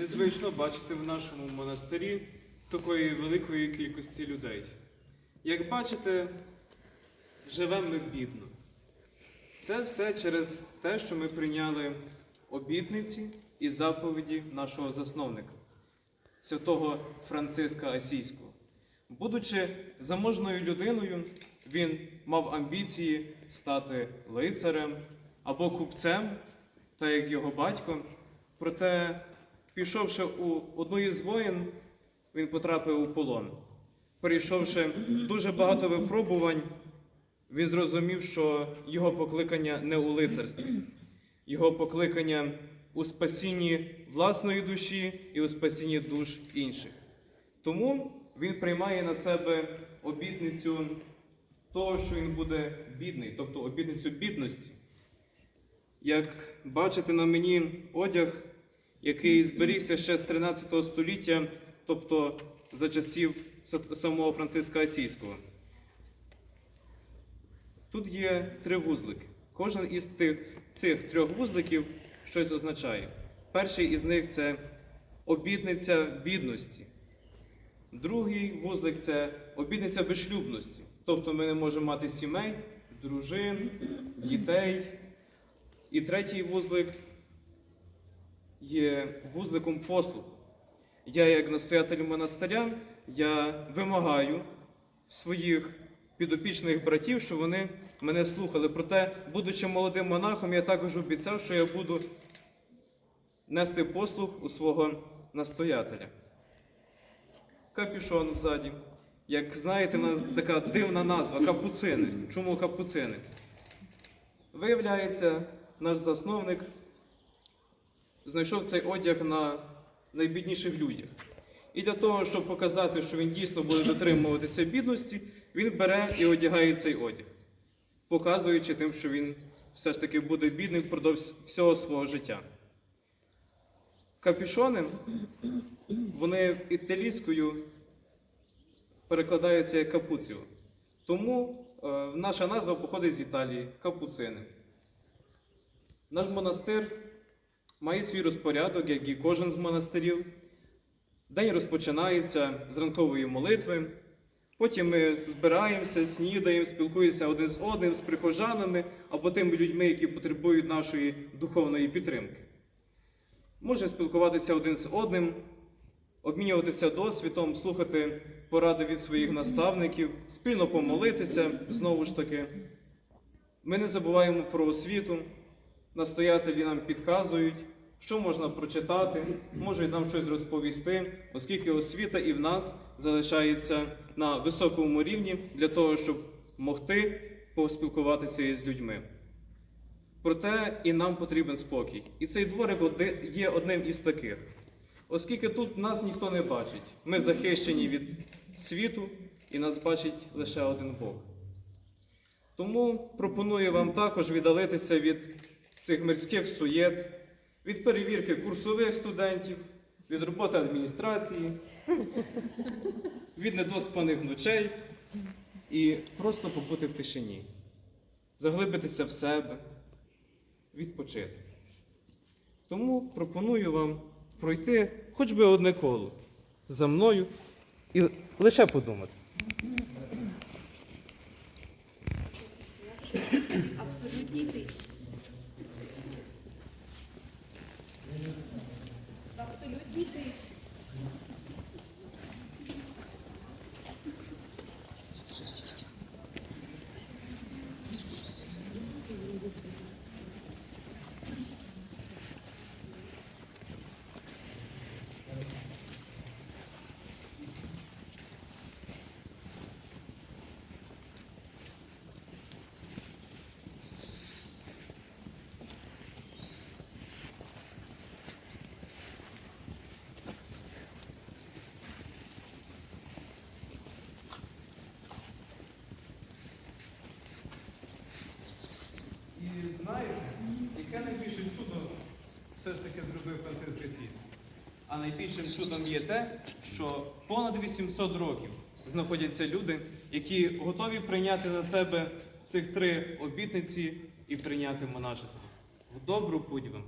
Незвично бачити в нашому монастирі такої великої кількості людей. Як бачите, живемо ми бідно. Це все через те, що ми прийняли обітниці і заповіді нашого засновника, святого Франциска Асійського. Будучи заможною людиною, він мав амбіції стати лицарем або купцем, так як його батько. Проте, пішовши у одну із воїн, він потрапив у полон. Перейшовши дуже багато випробувань, він зрозумів, що його покликання не у лицарстві, його покликання у спасінні власної душі і у спасінні душ інших. Тому він приймає на себе обітницю того, що він буде бідний, тобто обітницю бідності. Як бачите на мені одяг, який зберігся ще з 13 століття, тобто за часів самого Франциска Асійського. Тут є три вузлики. Кожен із тих, цих трьох вузликів щось означає. Перший із них це обітниця бідності. Другий вузлик це обітниця безшлюбності. Тобто ми не можемо мати сімей, дружин, дітей. І третій вузлик є вузликом послуг. Я, як настоятель монастиря, я вимагаю своїх підопічних братів, щоб вони мене слухали. Проте, будучи молодим монахом, я також обіцяв, що я буду нести послуг у свого настоятеля. Капюшон ззаді. Як знаєте, у нас така дивна назва капуцини. Чому капуцини? Виявляється, наш засновник знайшов цей одяг на найбідніших людях. І для того, щоб показати, що він дійсно буде дотримуватися бідності, він бере і одягає цей одяг, показуючи тим, що він все ж таки буде бідним впродовж всього свого життя. Капюшони, вони італійською перекладаються як капуціо. Тому е, наша назва походить з Італії капуцини. Наш монастир має свій розпорядок, як і кожен з монастирів. День розпочинається з ранкової молитви. Потім ми збираємося, снідаємо, спілкуємося один з одним, з прихожанами або тими людьми, які потребують нашої духовної підтримки. Можемо спілкуватися один з одним, обмінюватися досвідом, слухати поради від своїх наставників, спільно помолитися знову ж таки. Ми не забуваємо про освіту. Настоятелі нам підказують, що можна прочитати, можуть нам щось розповісти, оскільки освіта і в нас залишається на високому рівні для того, щоб могти поспілкуватися із людьми. Проте і нам потрібен спокій. І цей дворик є одним із таких. Оскільки тут нас ніхто не бачить, ми захищені від світу, і нас бачить лише один Бог. Тому пропоную вам також віддалитися від цих мирських суєт, від перевірки курсових студентів, від роботи адміністрації, від недоспаних ночей і просто побути в тишині, заглибитися в себе, відпочити. Тому пропоную вам пройти хоч би одне коло за мною і лише подумати. Абсолютній тиші. В абсолютній тиші. І знаєте, яке найбільше чудо все ж таки зробив Франциск Російський? А найбільшим чудом є те, що понад 800 років знаходяться люди, які готові прийняти на себе цих три обітниці і прийняти монашество. В добру путь вам!